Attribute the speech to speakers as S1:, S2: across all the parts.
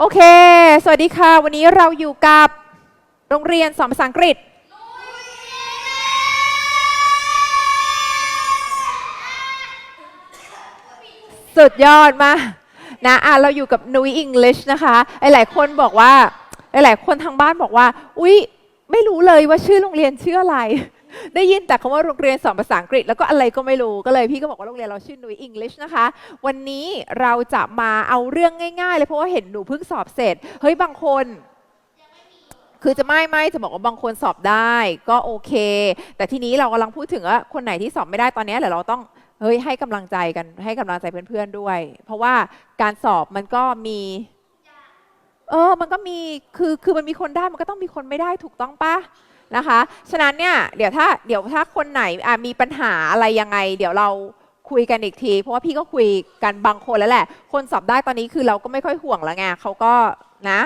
S1: โอเค สวัสดีค่ะ วันนี้เราอยู่กับโรงเรียนสอนภาษาอังกฤษ สุดยอดมากนะอะเราอยู่กับนุ้ยอังกฤษนะคะ หลายๆคนบอกว่า หลายๆคนทางบ้านบอกว่า อุ๊ย ไม่รู้เลยว่าชื่อโรงเรียนชื่ออะไร ได้ยินแต่คำว่าโรงเรียนสอนภาษาอังกฤษแล้วก็อะไรก็ไม่รู้ก็เลยพี่ก็บอกว่าโรงเรียนเราชื่อนุ้ยอังกฤษนะคะ วันนี้เราจะมาเอาเรื่องง่ายๆเลยเพราะว่าเห็นหนูเพิ่งสอบเสร็จเฮ้ยบางคนคือจะไม่ไม่จะบอกว่าบางคนสอบได้ก็โอเค แต่ทีนี้เรากำลังพูดถึงว่าคนไหนที่สอบไม่ได้ตอนนี้เดี๋ยวเราต้องเฮ้ยให้กำลังใจกันให้กำลังใจเพื่อนๆด้วย เพราะว่าการสอบมันก็มีเออมันก็มีคือคือมันมีคนได้มันก็ต้องมีคนไม่ได้ถูกต้องปะ นะคะ ฉะนั้นเนี่ยเดี๋ยวถ้าเดี๋ยวถ้าคนไหนมีปัญหาอะไรยังไง เดี๋ยวเราคุยกันอีกที เพราะว่าพี่ก็คุยกันบางคนแล้วแหละ คนสอบได้ตอนนี้คือเราก็ไม่ค่อยห่วงแล้วไงเขาก็นะ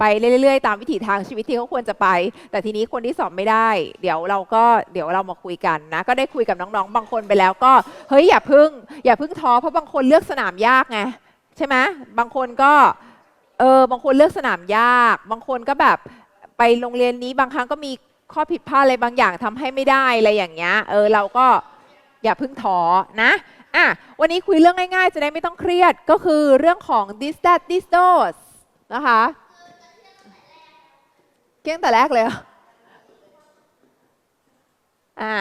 S1: ไปเรื่อยๆ ตามวิถีทางชีวิตที่เขาควรจะไป แต่ทีนี้คนที่สอบไม่ได้ เดี๋ยวเราก็เดี๋ยวเรามาคุยกันนะ ก็ได้คุยกับน้องๆ บางคนไปแล้วก็เฮ้ยอย่าพึ่ง อย่าพึ่งท้อเพราะบางคนเลือกสนามยากไงใช่ไหมบางคนก็เออบางคนเลือกสนามยาก บางคนก็แบบไปโรงเรียนนี้บางครั้งก็มี ข้อผิดพลาดอะไรบางอย่างทำให้ไม่ได้อะไรอย่างเงี้ยเออเราก็อย่าเพึ่งท้อนะอะวันนี้คุยเรื่องง่ายๆ จะได้ไม่ต้องเครียดก็คือเรื่องของ this that this those นะคะเกี่ยงแต่แรกเลยออ่า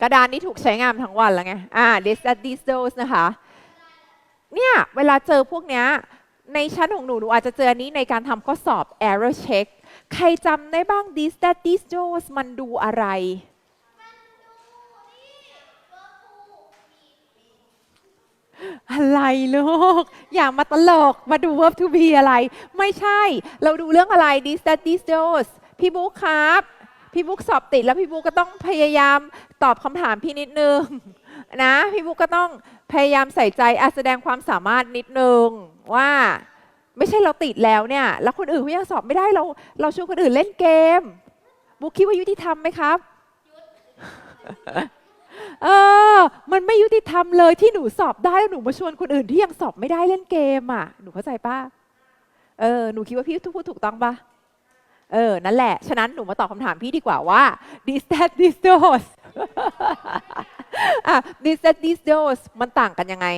S1: กระดานนี้ถูกใช้งานทั้งวันแล้วไงอ่า this that this those นะคะเนี่ยเวลาเจอพวกเนี้ยในชั้นของหนูหนูอาจจะเจออันนี้ในการทำข้อสอบ error check ใครจำได้บ้าง this that this those มันดูอะไร อะไรลูก อย่ามาตลก มาดู verb to be อะไร ไม่ใช่ เราดูเรื่องอะไร this that this those พี่บุ๊คครับ พี่บุ๊คสอบติดแล้วพี่บุ๊คก็ต้องพยายามตอบคำถามพี่นิดนึงนะ พี่บุ๊คก็ต้องพยายามใส่ใจแสดงความสามารถนิดนึงว่า ไม่ใช่เราติดแล้วเนี่ย แล้วคนอื่นเขายังสอบไม่ได้เรา เราชวนคนอื่นเล่นเกม บุ๊คคิดว่ายุติธรรมไหมครับเออ มันไม่ยุติธรรมเลยที่หนูสอบได้แล้วหนูมาชวนคนอื่นที่ยังสอบไม่ได้เล่นเกมอะ หนูเข้าใจป่ะเออ หนูคิดว่าพี่พูดถูกต้องปะเออ นั่นแหละ ฉะนั้นหนูมาตอบคำถามพี่ดีกว่าว่า this that this those อะ this that this those มันต่างกันยังไง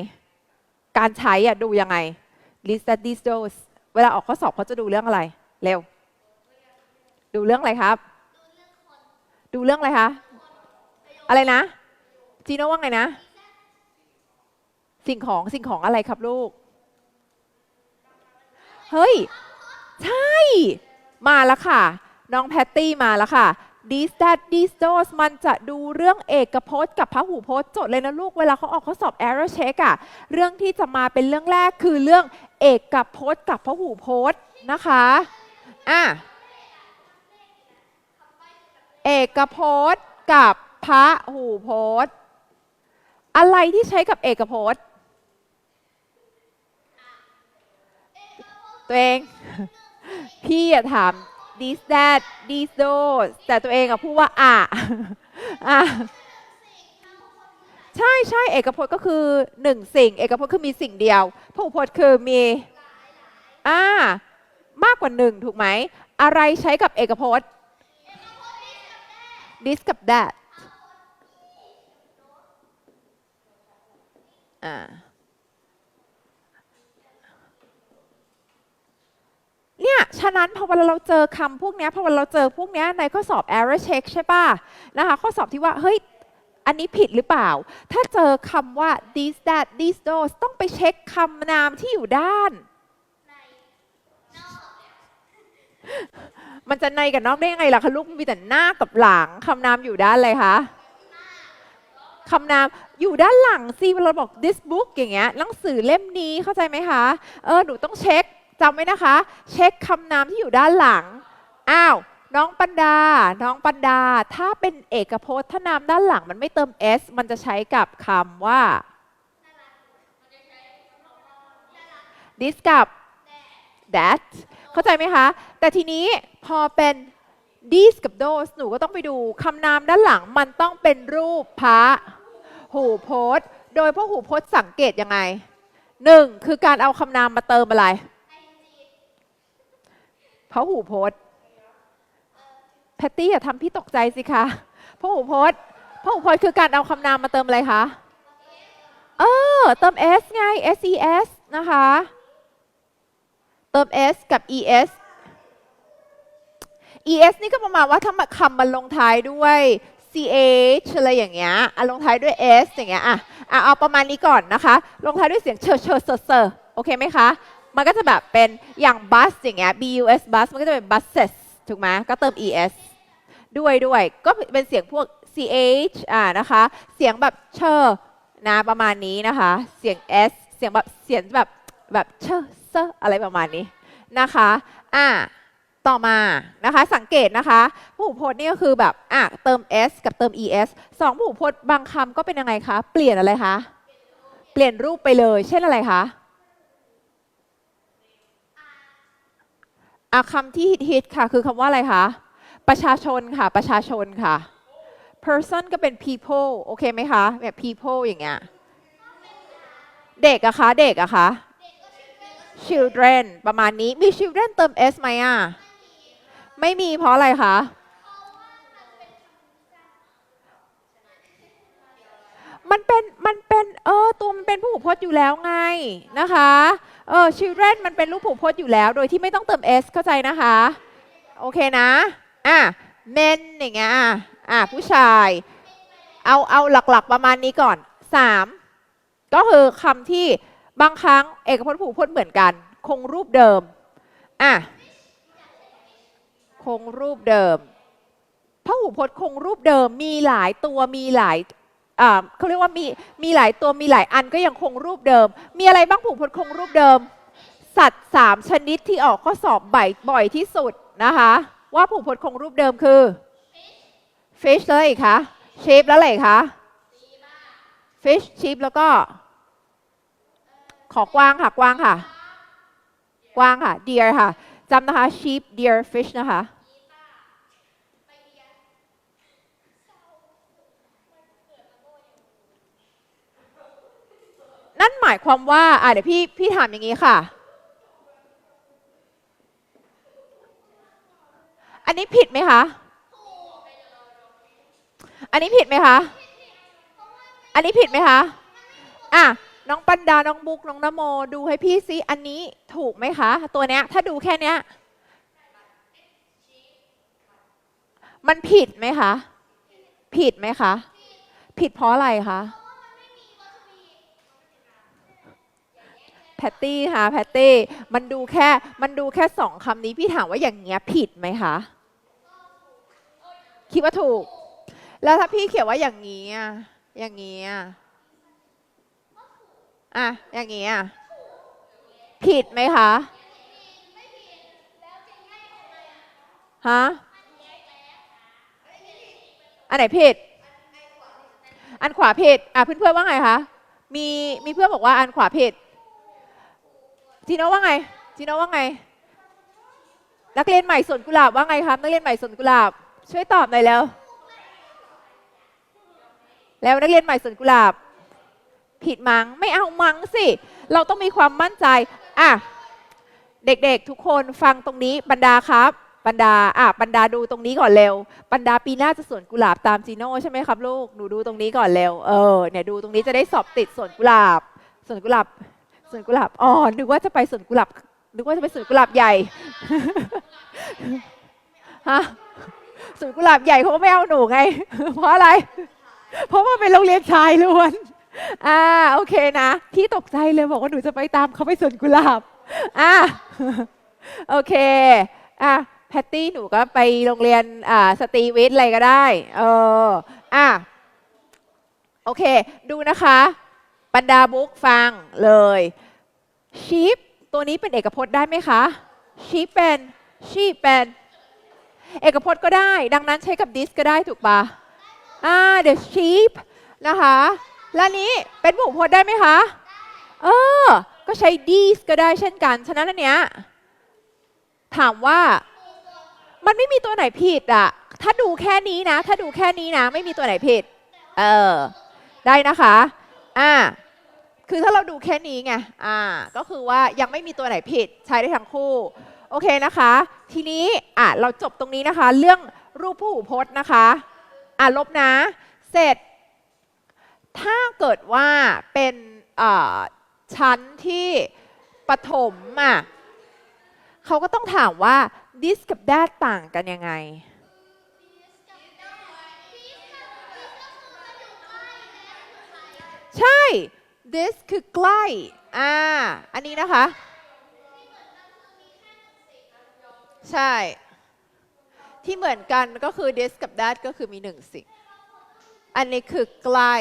S1: การใช้อะดูยังไง this that this those เวลาออกข้อสอบเขาจะดูเรื่องอะไร เร็ว ดูเรื่องอะไรครับ ดูเรื่องอะไรคะ อะไรนะ จีโน่ว่าไงนะ สิ่งของสิ่งของอะไรครับลูก เฮ้ย ใช่ มาแล้วค่ะ น้องแพตตี้มาแล้วค่ะ this that this those มันจะดูเรื่องเอกพจน์กับพหูพจน์จดเลยนะลูก เวลาเขาออกข้อสอบ error check อะเรื่องที่จะมาเป็นเรื่องแรกคือเรื่องเอกพจน์กับพหูพจน์นะคะอะเอกพจน์กับพระหูพจน์ อะไรที่ใช้กับเอกพจน์ ตัวเอง พี่อะถาม this that this those แต่ตัวเองอะพูดว่าอะอะใช่ใช่เอกพจน์ก็คือหนึ่งสิ่ง เอกพจน์คือมีสิ่งเดียวพหูพจน์คือมีอ่ามากกว่าหนึ่งถูกไหม อะไรใช้กับเอกพจน์ this กับ that อ่า เนี่ยฉะนั้นพอเวลาเราเจอคำพวกนี้พอเวลาเราเจอพวกนี้ในข้อสอบ error check ใช่ป่ะนะคะข้อสอบที่ว่าเฮ้ยอันนี้ผิดหรือเปล่า ถ้าเจอคำว่า this that this those ต้องไปเช็คคำนามที่อยู่ด้าน มันจะในกับนอกได้ยังไงล่ะคะลูกมีแต่หน้ากับหลังคำนามอยู่ด้านอะไรคะคำนามอยู่ด้านหลังสิเวลาบอก this book อย่างเงี้ยหนังสือเล่มนี้เข้าใจไหมคะ เออ หนูต้องเช็ค จำไว้นะคะ เช็คคำนามที่อยู่ด้านหลัง อ้าว น้องปันดา น้องปันดา ถ้าเป็นเอกพจน์ถ้านามด้านหลังมันไม่เติม s มันจะใช้กับคำว่า this กับ that เข้าใจไหมคะ แต่ทีนี้พอเป็น this กับ those หนูก็ต้องไปดูคำนามด้านหลังมันต้องเป็นรูปพระหูพจน์ โดยพระหูพจน์สังเกตยังไงหนึ่งคือการเอาคำนามมาเติมอะไร พระหูพจน์แพตตี้อย่าทำพี่ตกใจสิคะพระหูพจน์พระหูพจน์คือการเอาคำนามมาเติมอะไรคะเออเติม s ไง ses นะคะ เติม s กับ es es นี่ก็ประมาณว่าถ้าคำมันลงท้ายด้วย ch อะไรอย่างเงี้ยอะลงท้ายด้วย s อย่างเงี้ยอะอะเอาประมาณนี้ก่อนนะคะ ลงท้ายด้วยเสียงเชอเชอเซอเซอโอเคไหมคะ มันก็จะแบบเป็นอย่าง bus อย่างเงี้ย bus bus มันก็จะเป็น buses ถูกไหมก็เติม es ด้วยด้วยก็เป็นเสียงพวก ch อ่านะคะ เสียงแบบเชอนะประมาณนี้นะคะ เสียง s เสียงแบบเสียงแบบแบบเชอเซออะไรประมาณนี้นะคะอ่าต่อมานะคะสังเกตนะคะผู้พจน์นี่ก็คือแบบอะเติม s กับเติม es สองผู้พจน์บางคำก็เป็นยังไงคะ เปลี่ยนอะไรคะ เปลี่ยนรูปไปเลย เช่นอะไรคะ อะคำที่ฮิตๆค่ะ คือคำว่าอะไรคะ ประชาชนค่ะ ประชาชนค่ะ person ก็เป็น people โอเคไหมคะแบบ people อย่างเงี้ย เด็กอะคะ เด็กอะคะ children ประมาณนี้ มี children เติม s ไหมอะไม่มีเพราะอะไรคะ มันเป็นมันเป็นเออตัวมันเป็นผู้ผูพจน์อยู่แล้วไงนะคะเออ children มันเป็นรูปผูพจน์อยู่แล้ว โดยที่ไม่ต้องเติม s เข้าใจนะคะ โอเคนะอะ men อย่างเงี้ยอะอะผู้ชาย เอาเอาหลักๆประมาณนี้ก่อน 3 ก็คือคำที่บางครั้งเอกพจน์ผูพจน์เหมือนกัน คงรูปเดิมอะคงรูปเดิมพหูพจน์คงรูปเดิมมีหลายตัวมีหลาย เขาเรียกว่ามีมีหลายตัวมีหลายอันก็ยังคงรูปเดิม มีอะไรบ้างผูกพจน์คงรูปเดิม สัตว์สามชนิดที่ออกข้อสอบบ่อยบ่อยที่สุดนะคะ ว่าผูกพจน์คงรูปเดิมคือ fish แล้วอะไรคะ sheep แล้วอะไรคะ fish sheep แล้วก็ ขอกว้างค่ะกว้างค่ะ กว้างค่ะ deer ค่ะจำนะคะ sheep deer fish นะคะ หมายความว่า อะเดี๋ยวพี่พี่ถามอย่างนี้ค่ะ อันนี้ผิดไหมคะ อันนี้ผิดไหมคะ อันนี้ผิดไหมคะ อะน้องปันดา น้องบุ๊กน้องนโม ดูให้พี่ซิ อันนี้ถูกไหมคะ ตัวเนี้ย ถ้าดูแค่เนี้ย มันผิดไหมคะ ผิดไหมคะ ผิดเพราะอะไรคะ แพตตี้ค่ะแพตตี้มันดูแค่มันดูแค่สองคำนี้พี่ถามว่าอย่างเงี้ยผิดไหมคะคิดว่าถูก แล้วถ้าพี่เขียนว่าอย่างนี้อะอย่างนี้อะอะอย่างนี้อะผิดไหมคะฮะอันไหนผิด อันขวาผิดอะเพื่อนๆว่าไงคะมีมีเพื่อนบอกว่าอันขวาผิด จีโน่ว่าไงจีโน่ว่าไง นักเรียนใหม่สวนกุหลาบว่าไงครับ นักเรียนใหม่สวนกุหลาบ ช่วยตอบหน่อยแล้ว แล้วนักเรียนใหม่สวนกุหลาบ ผิดมัง้งไม่เอามั้งสิ เราต้องมีความมั่นใจ อะ เด็กๆ ทุกคนฟังตรงนี้บรรดาครับบรรดาอะบรรดาดูตรงนี้ก่อนเร็ว บรรดาปีหน้าจะสวนกุหลาบตามจีโน่ใช่ไหมครับลูกหนูดูตรงนี้ก่อนเร็ว เออเนี่ยดูตรงนี้จะได้สอบติดสวนกุหลาบสวนกุหลาบ สวนกุหลาบอ๋อนึกว่าจะไปสวนกุหลาบนึกว่าจะไปสวนกุหลาบใหญ่ฮะสวนกุหลาบใหญ่เขาก็ไม่เอาหนูไง เพราะอะไร เพราะว่าเป็นโรงเรียนชายล้วนอ่าโอเคนะพี่ตกใจเลยบอกว่าหนูจะไปตามเขาไปสวนกุหลาบอ่าโอเคอะแพตตี้หนูก็ไปโรงเรียนอ่าสตรีวิทย์อะไรก็ได้เอออะโอเค ดูนะคะ บรรดาบุ๊กฟังเลยชีฟตัวนี้เป็นเอกพจน์ได้ไหมคะชีฟเป็นชีฟเป็น เอกพจน์ก็ได้ ดังนั้นใช้กับ this ก็ได้ถูกปะอ่า the sheep นะคะ แล้วนี้เป็นบุพพจน์ได้ไหมคะ เออ ก็ใช้ these ก็ได้เช่นกัน ฉะนั้นอันเนี้ยถามว่ามันไม่มีตัวไหนผิดอะถ้าดูแค่นี้นะ ถ้าดูแค่นี้นะ ไม่มีตัวไหนผิด เออ ได้นะคะ อ่าคือถ้าเราดูแค่นี้ไงอ่าก็คือว่ายังไม่มีตัวไหนผิดใช้ได้ทั้งคู่โอเคนะคะ ทีนี้อะเราจบตรงนี้นะคะ เรื่องรูปผู้หูพจน์นะคะอะลบนะ เสร็จ ถ้าเกิดว่าเป็นอ่าชั้นที่ปฐมอะเขาก็ต้องถามว่า this กับ that ต่างกันยังไง ใช่ this คือใกล้ อ่า อันนี้นะคะ ใช่ ที่เหมือนกันก็คือ this กับ that ก็คือมีหนึ่งสิ่ง อันนี้คือใกล้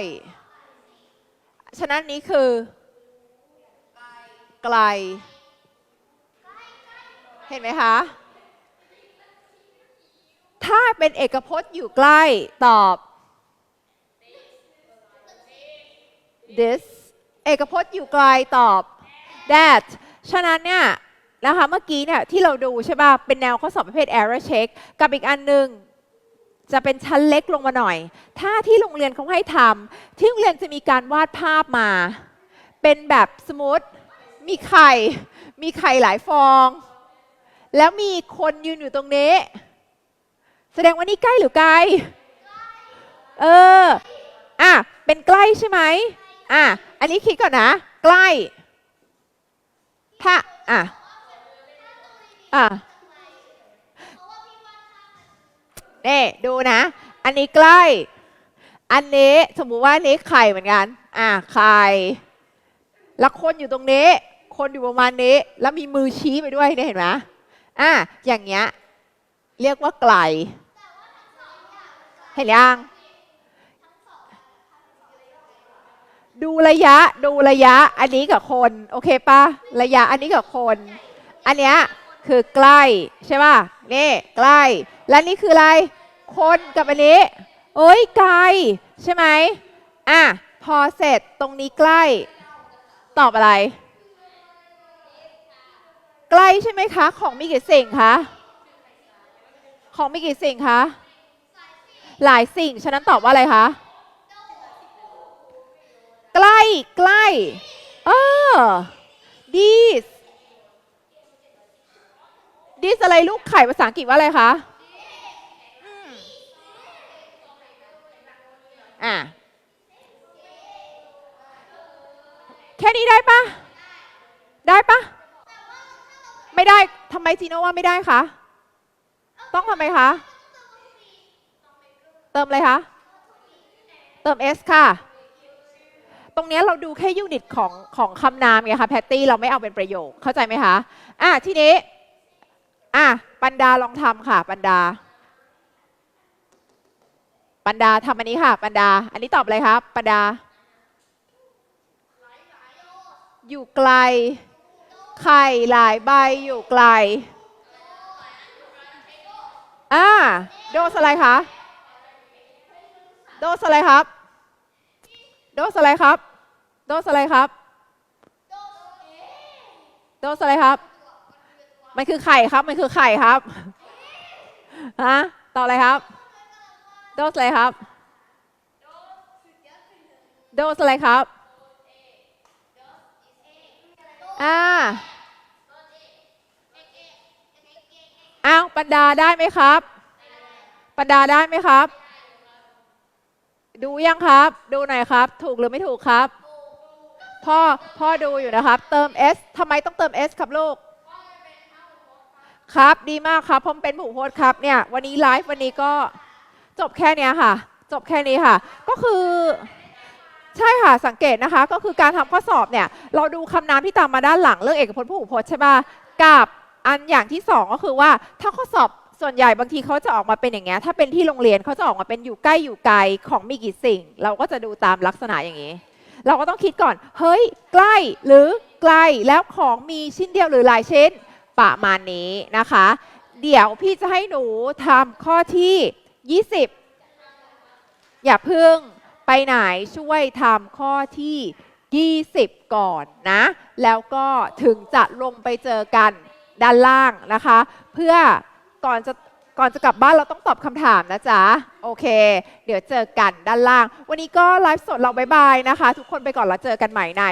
S1: ฉะนั้นนี้คือไกล เห็นไหมคะ ถ้าเป็นเอกพจน์อยู่ใกล้ตอบ this เอกพจน์อยู่ไกลตอบ that ฉะนั้นเนี่ยนะคะเมื่อกี้เนี่ยที่เราดูใช่ป่ะ เป็นแนวข้อสอบประเภท error check กับอีกอันหนึ่งจะเป็นชั้นเล็กลงมาหน่อย ถ้าที่โรงเรียนเขาให้ทำที่โรงเรียนจะมีการวาดภาพมา เป็นแบบสมมติมีไข่ มีไข่หลายฟอง แล้วมีคนยืนอยู่ตรงนี้ แสดงว่านี่ใกล้หรือไกล เออ อะ เป็นใกล้ใช่ไหม อะอันนี้คิดก่อนนะ ใกล้ ถ้าอะอะเน่ดูนะ อันนี้ใกล้ อันนี้สมมุติว่านนี้ไข่เหมือนกัน อะไข่แล้วคนอยู่ตรงนี้ คนอยู่ประมาณนี้ แล้วมีมือชี้ไปด้วยเนี่ยเห็นไหมอะอย่างเงี้ย เรียกว่าไกล เห็นยัง ดูระยะดูระยะอันนี้กับคน โอเคปะระยะอันนี้กับคน อันเนี้ยคือใกล้ใช่ป่ะนี่ใกล้ และนี่คืออะไร คนกับอันนี้ เอ้ยไกล ใช่ไหมอะพอเสร็จตรงนี้ใกล้ ตอบอะไร ใกล้ใช่ไหมคะ ของมีกี่สิ่งคะของมีกี่สิ่งคะหลายสิ่งฉะนั้นตอบว่าอะไรคะ ใกล้ใกล้เออ this this อะไรลูกไข่ภาษาอังกฤษว่าอะไรคะอะแค่นี้ได้ปะได้ปะไม่ได้ทำไมจีโน่ว่าไม่ได้คะต้องทำไมคะ เติมอะไรคะ เติม s ค่ะ ตรงนี้เราดูแค่ยูนิตของของคำนามไงคะแพตตี้เราไม่เอาเป็นประโยคเข้าใจไหมคะอะทีนี้อะปันดาลองทำค่ะปันดา ปันดาทำอันนี้ค่ะ ปันดา อันนี้ตอบอะไรครับปันดา อยู่ไกล ไข่หลายใบอยู่ไกลอ่าโดสอะไรคะโดสอะไรครับ โดสอะไรครับ โดสอะไรครับ โดสอะไรครับ มันคือไข่ครับ มันคือไข่ครับ ฮะ ต่ออะไรครับ โดสอะไรครับ โดสอะไรครับ อ่าอ้าวปัดาได้ไหมครับปัดาได้ไหมครับ ดูยังครับ ดูหน่อยครับ ถูกหรือไม่ถูกครับ พ่อ พ่อดูอยู่นะครับ เติม s ทำไมต้องเติม s ครับลูก ครับ ดีมากครับ ผมเป็นผู้โพสครับ เนี่ย วันนี้ไลฟ์วันนี้ก็จบแค่นี้ค่ะ จบแค่นี้ค่ะ ก็คือ ใช่ค่ะ สังเกตนะคะ ก็คือการทำข้อสอบเนี่ย เราดูคำนามที่ตามมาด้านหลังเรื่องเอกพจน์ผู้หูพจน์ใช่ป่ะ กับอันอย่างที่สองก็คือว่าถ้าข้อสอบ ส่วนใหญ่บางทีเขาจะออกมาเป็นอย่างเงี้ยถ้าเป็นที่โรงเรียนเขาจะออกมาเป็นอยู่ใกล้อยู่ไกลของมีกี่สิ่ง เราก็จะดูตามลักษณะอย่างนี้ เราก็ต้องคิดก่อน เฮ้ย ใกล้หรือไกลแล้วของมีชิ้นเดียวหรือหลายชิ้นประมาณนี้นะคะ เดี๋ยวพี่จะให้หนูทำข้อที่ 20 อย่าเพึ่งไปไหนช่วยทำข้อที่ 20 ก่อนนะ แล้วก็ถึงจะลงไปเจอกันด้านล่างนะคะ เพื่อ ก่อนจะก่อนจะกลับบ้านเราต้องตอบคำถามนะจ๊ะ โอเค เดี๋ยวเจอกันด้านล่าง วันนี้ก็ไลฟ์สดเราบายบายนะคะ ทุกคนไปก่อนแล้วเจอกันใหม่ใน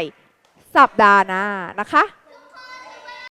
S1: สัปดาห์หน้านะคะ